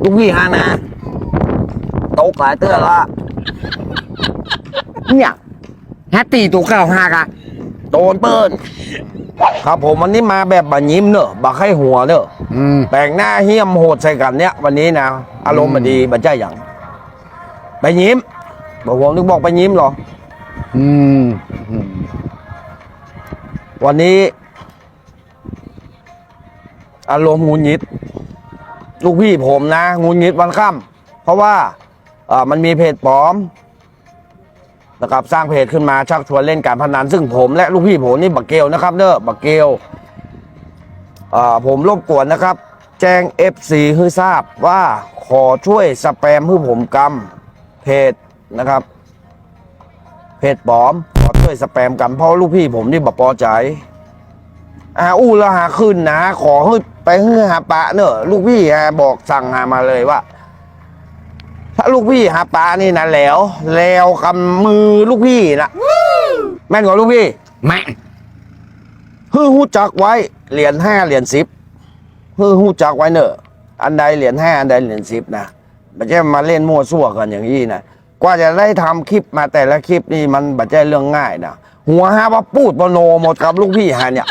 ลูกพี่ฮานาตกหลายเตื้อละเนี่ยฮะตีตัวเก้าห้ากะโดนเปิ้นครับผมวันนี้มาแบบบัยิ้มเนอะบักให้หัวเนอะอืมแต่งหน้าเหี้ยมโหดใส่กันเนี้ยวันนี้นะ อารมณ์มันดีบันใจอย่างไปยิ้มบอกผมนึกบอกไปยิ้มเหรอ อืมอืมวันนี้ อารมณ์งุนงิด ลูกพี่ผมนะงุนงิดวันค่ำเพราะว่ามันมีเพจปลอมนะครับสร้างเพจขึ้นมาชักชวนเล่นการพนันซึ่งผมและลูกพี่ผมนี่บักเกลนะครับเนอะบักเกลผมรบกวนนะครับ แจ้ง FC ให้ทราบว่าขอช่วยสแปมให้ผมกำเพจนะครับ เพจปลอม ขอช่วยสแปมกันเพราะลูกพี่ผมนี่บักพอใจอาอู้ล้วหาขึ้นนะ ขอให้ ไปให้หาปะเนอะลูกพี่ฮะบอกสั่งหามาเลยว่า ถ้าลูกพี่หาปลานี่นะแล้ว แล้วกำมือลูกพี่นะแม่นกว่าลูกพี่แม่ฮือหูจักไว้เหรียญห้าเหรียญสิบฮือหูจักไว้เนอะอันใดเหรียญห้าอันใดเหรียญสิบนะไม่ใช่มาเล่นมั่วซั่วกันอย่างนี้นะกว่าจะได้ทำคลิปมาแต่ละคลิปนี่มันไม่ใช่เรื่องง่ายนะหัวฮาว่าพูดปโนหมดกับลูกพี่ฮะเนี่ย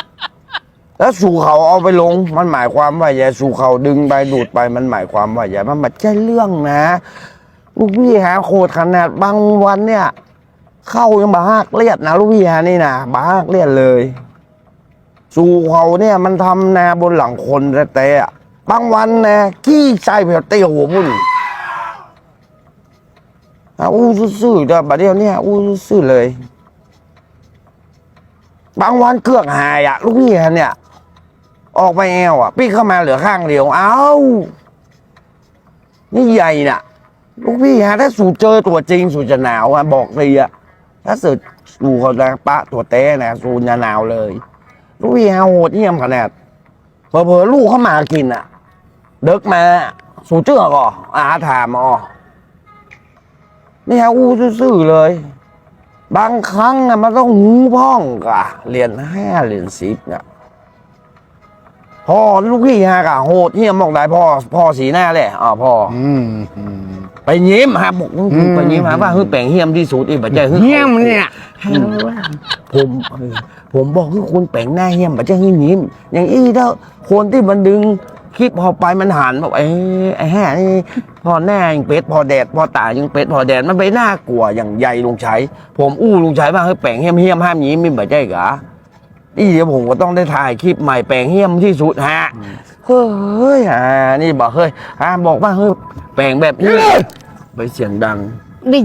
แล้วสู่เขาเอาไปลง มันหมายความว่าอย่าสู่เขาดึงไปดูดไปมันหมายความว่าอย่ามันไม่ใช่เรื่องนะลูกพี่หาโคตรขนาดบางวันเนี่ย เข้ายังบาฮักเลียดนะลูกพี่ฮะนี่นะบาฮักเลียดเลย สู่เขาเนี่ยมันทำนาบนหลังคนแต่ๆอะบางวันนะขี้ใส่เผียวเตี้ยวหัวพุ่นอู้ซื่อๆเด้อบัดเดียวเนี่ยอู้ซื่อเลย บางวันเครื่องหายอะลูกพี่ฮะเนี่ย ออกไปแอวอะพี่เข้ามาเหลือข้างเดียวเอ้านี่ใหญ่น่ะ ลูกพี่ฮะถ้าสู่เจอตัวจริงสู่จะหนาวอะบอกเลยอะถ้าสุดสู่เขาจะปะตัวเต้นะสู่จะหนาวเลย ลูกพี่ฮะโหดเยี่ยมขนาดเผลอๆลูกเข้ามากินอะ เด็กมา สู่เจือก่ออาถามอ่อนี่ฮะอู้ซื่อๆเลย บางครั้งอะมันต้องหูพ่องกะเหรียญห้าเหรียญสิบเนี่ย พ่อลูกพี่ฮะกะโหดเฮียมบอกได้พ่อพ่อสีหน้าเลยอ่าพ่ออืมอืมไปยิ้มฮะบอกอืมไปยิ้มฮะว่าคือแปลงเฮียมที่สุดอีกบัจเจ้คือเฮี้ยมเนี่ยผมเออผมบอกคือคุณแปลงหน้าเฮียมบัจเจ้คือยิ้มอย่างอี้ถ้าคนที่มันดึงคลิปพอไปมันหันบอกไอ้ไอ้แห่นี่พอหน้ายังเป็ดพอแดดพอตายังเป็ดพอแดดมันไปน่ากลัวอย่างใหญ่ลุงชัยผมอู้ลุงชัยว่าเฮ้ยแปลงเฮียมเฮียมห้ามยิ้มไม่บัจเจ้กะ นี่เดี๋ยวผมก็ต้องได้ถ่ายคลิปใหม่แปลงเฮียมที่สุดฮะเฮ้ยอ่านี่บอกเฮ้ยอ่าบอกว่าเฮ้ยแปลงแบบนี้ไปเสียงดังนี่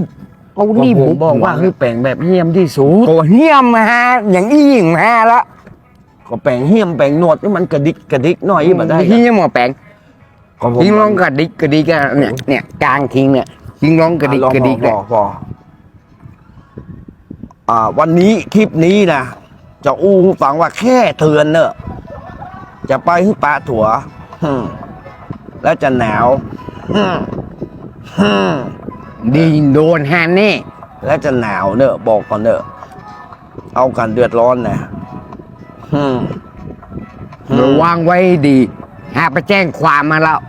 เอาก็นี่ผมบอกว่าเฮ้ยแปลงแบบเฮี้ยมที่สุดโอ้เฮี้ยมฮะอย่างอี้อย่างฮะละก็แปลงเฮี้ยมแปลงหนวดนี่มันกระดิกกระดิกหน่อยมาได้เฮี้ยมหัวแปลงก็ผมทิ้งร้องกระดิกกระดิกอะเนี่ยเนี่ยกลางทิ้งเนี่ยทิ้งร้องกระดิกอ่กระดิกพเลยอพออ่าวันนี้คลิปนี้นะ จะอู้ให้ฟังว่าแค่เตือนเนอะจะไปให้ปลาถั่วฮึ่มแล้วจะหนาวฮึ่มฮึ่มดีโดนฮะนี่ และจะหนาวเนอะบอกก่อนเนอะเอากันเดือดร้อนนะฮึมระวังไว้ให้ดีหาไปแจ้งความมาแล้ว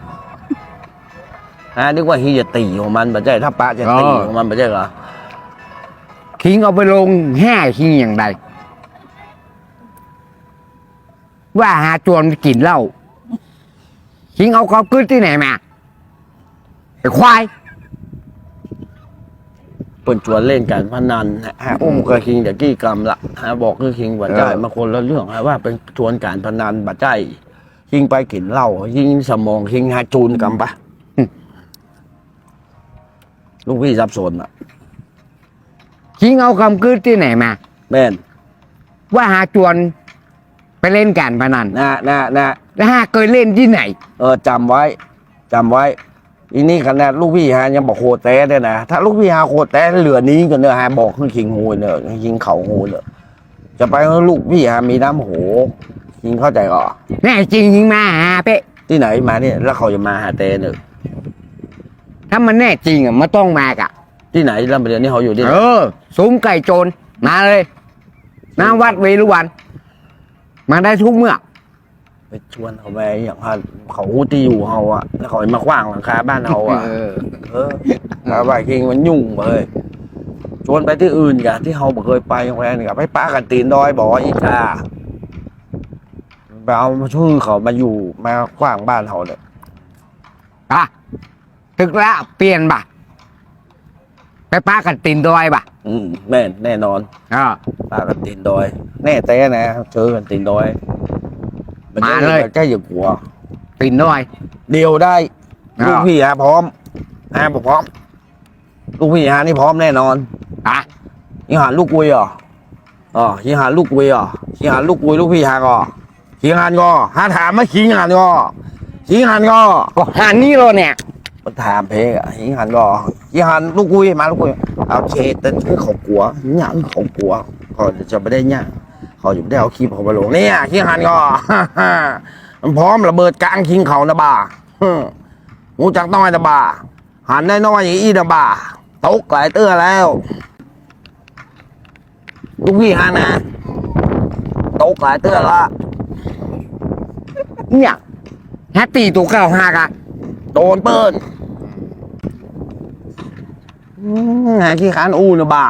ฮะนึกว่าฮีจะตีของมันไม่ใช่ถ้าปะจะตีอ๋อของมันไม่ใช่เหรอทิ้งเอาไปลงแห่ทิ้งอย่างใด ว่าหาจวนไปกินเหล้าทิ้งเอาความกึดที่ไหนมาไอ้ควายเปิดจวนเล่นการพนันฮะอุ้มกับคิงจากกี้กรรมละฮะบอกคือคิงบัดใจเออมาคนละเรื่องฮะว่าเป็นชวนการพนันบัดใจคิงไปกินเหล้าคิงสมองคิงหาจูนกรรมปะลูกพี่สับสนอะทิ้งเอาความกึดที่ไหนมาแม่นว่าหาจวน ไปเล่นการพนันนะนะนะแล้วหาเคยเล่นที่ไหน เออจำไว้จำไว้อีนี่ขนาดลูกพี่ฮะยังบอกโคแต้ได้นะถ้าลูกพี่ฮะโคแต้เหลือนี้กันเนอะฮะบอกคือคิงหูเนอะคิงเขาหูเนอะจะไปให้ลูกพี่ฮะมีน้ำโหคิงเข้าใจก่อแน่จริงยิงมาหาเป๊ะที่ไหนมาเนี่ยแล้วเขาจะมาหาเต้เนอะถ้ามันแน่จริงอะมันต้องมากะที่ไหนแล้วเดี๋ยวนี้เขาอยู่ที่ไหนเออซุ้มไก่โจรมาเลยหน้าวัดเวรุวัน มาได้ทุกเมื่อ ไปชวนเขาไปอย่างพันเขาหูตีอยู่เฮาอะแล้วเขามาขว้างหลังคาบ้านเฮาอะเออเออแล้วไปคิงมันยุ่งเลยชวนไปที่อื่นกันที่เฮาบ่เคยไปโรงแรมนี่กับไปป้ากันตีนดอยบอกว่าอีกาไปเอามาชื่อเขามาอยู่มาขว้างบ้านเฮาเลยอะถึกแล้วเปลี่ยนบ่ะไปป้ากันตินดอยบ่ะ อืมแม่นแน่นอนเออป้ากันตีนดอย แน่แต่นะเจอกันตีนดอยมาเลยแค่อย่ากลัวตินดอยเดียวได้อ้าวลูกพี่ฮะพร้อมฮะบอกพร้อมลูกพี่ฮะนี่พร้อมแน่นอนอะยิงหาลูกกุยเหรออ๋อยิงหาลูกกุยเหรอยิงหาลูกกุยลูกพี่ฮะก็ยิงหันก็หาถามมายิงหันก็ยิงหันก็ ก็หานี่เลยเนี่ย มันถามเพกอะยิงหันก็ยิงหันลูกกุยมาลูกกุยเอาเชตแต่คือเขากลัวยิงหันเขากลัวเขาจะไม่ได้เนี่ยเขาอยู่ไม่ได้เอาคลิปเขาไปลงเนี่ยยิงหันก็มันพร้อมระเบิดกลางคิงเขานะบ่าหูจักน้อยนะบ่าหันได้น้อยอย่างอีนะบ่าตกหลายเตื้อแล้วลูกพี่หันนะตกหลายเตื้อละเนี่ยแฮตตี้ตัวเก้าห้ากะ โดนเปิ้ลหาขี้ขานอูนะบ่า